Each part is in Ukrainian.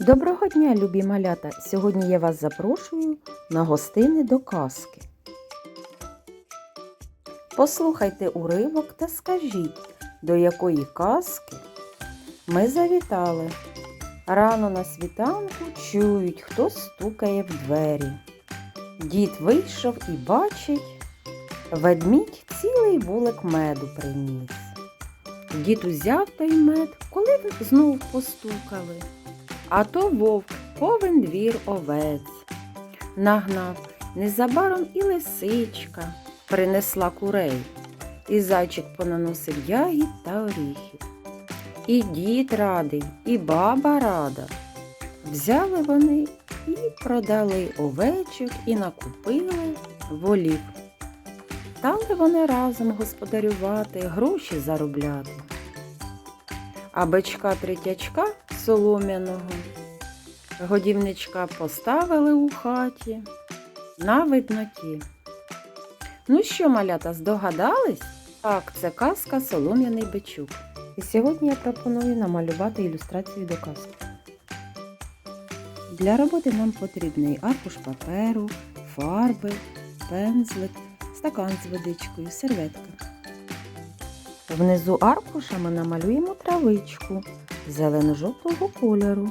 Доброго дня, любі малята! Сьогодні я вас запрошую на гостини до казки. Послухайте уривок та скажіть, до якої казки ми завітали. Рано на світанку чують, хто стукає в двері. Дід вийшов і бачить, ведмідь цілий вулик меду приніс. Дід узяв той мед, коли знов постукали. А то вовк повен двір овець. Нагнав незабаром і лисичка принесла курей, і зайчик понаносив ягід та оріхів. І дід радий, і баба рада. Взяли вони і продали овечок, і накупили волів. Стали вони разом господарювати, гроші заробляти. А бичка третячка солом'яного годівничка поставили у хаті на видноті. Ну що, малята, здогадались? Так, це казка Солом'яний бичук. І сьогодні я пропоную намалювати ілюстрацію до казки. Для роботи нам потрібний аркуш паперу, фарби, пензлик, стакан з водичкою, серветка. Внизу аркуша ми намалюємо травичку зелено-жовтого кольору.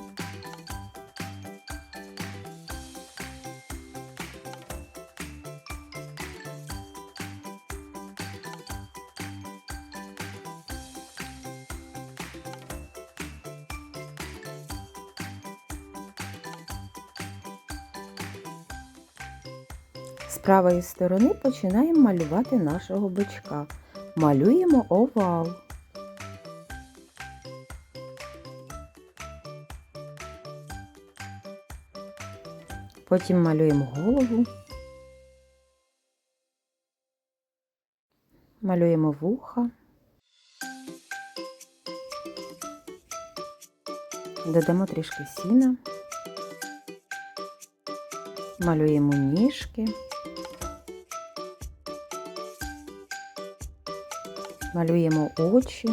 З правої сторони починаємо малювати нашого бичка. Малюємо овал. Потім малюємо голову. Малюємо вуха. Додамо трішки сіна. Малюємо ніжки. Малюємо очі.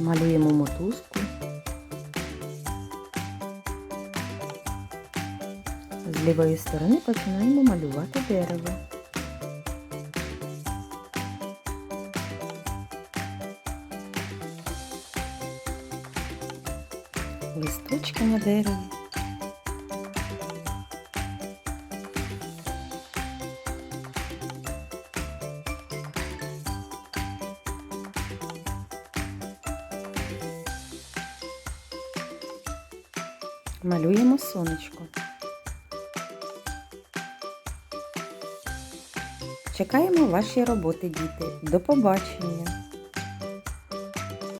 Малюємо мотузку. З лівої сторони починаємо малювати дерево. Листочки на дереві. Малюємо сонечко. Чекаємо ваші роботи, діти. До побачення!